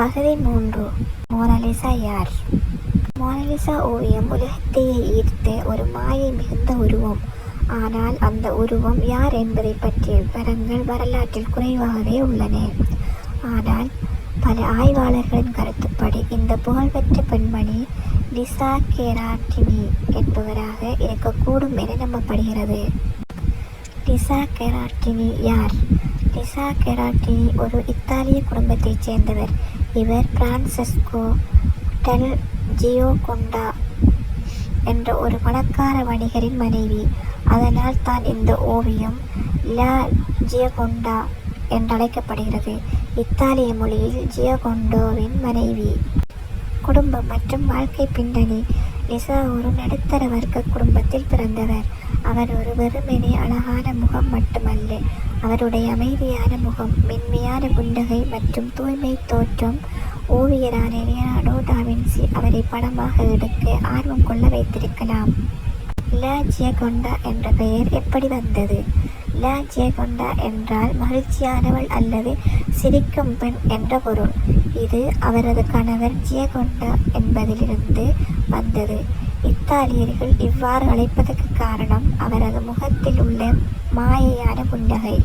பகுதி மூன்று. மோனலிசா யார்? மோனலிசா ஓவியம் உலகத்தையே ஈர்த்த ஒரு மாயை மிகுந்த உருவம். ஆனால் அந்த உருவம் யார் என்பதை பற்றிய விவரங்கள் வரலாற்றில் குறைவாகவே உள்ளன. ஆனால் பல ஆய்வாளர்களின் கருத்துப்படி இந்த புகழ்பெற்ற பெண்மணி லிசா கெராட்டினி என்பவராக இருக்கக்கூடும் என நம்பப்படுகிறது. லிசா கெராட்டினி யார்? லிசா கெராட்டினி ஒரு இத்தாலிய குடும்பத்தைச் சேர்ந்தவர். இவர் பிரான்செஸ்கோ டெல் ஜியோகொண்டா என்ற ஒரு பணக்கார வணிகரின் மனைவி. அதனால் தான் இந்த ஓவியம் லா ஜியோகொண்டா என்றழைக்கப்படுகிறது. இத்தாலிய மொழியில் ஜியோகொண்டோவின் மனைவி. குடும்பம் மற்றும் வாழ்க்கை பின்னணி லிசா ஒரு நடுத்தர வர்க்க குடும்பத்தில் பிறந்தவர். அவர் ஒரு வெறுமனே அழகான முகம் மட்டுமல்ல அவருடைய அமைதியான முகம் மென்மையான புன்னகை மற்றும் தூய்மை தோற்றம். ஓவியரான லியனாடோ டாவின்சி அவரை படமாக எடுக்க ஆர்வம் கொள்ள வைத்திருக்கலாம். லா என்ற பெயர் எப்படி வந்தது? லா என்றால் மகிழ்ச்சியானவள் அல்லது சிரிக்கும் பெண் என்ற பொருள். இது அவரது கணவர் ஜியகொண்டா என்பதிலிருந்து வந்தது. இத்தாலியர்கள் இவ்வாறு அழைப்பதற்கு காரணம் அவரது முகத்தில் உள்ள மாயையான புன்னகை.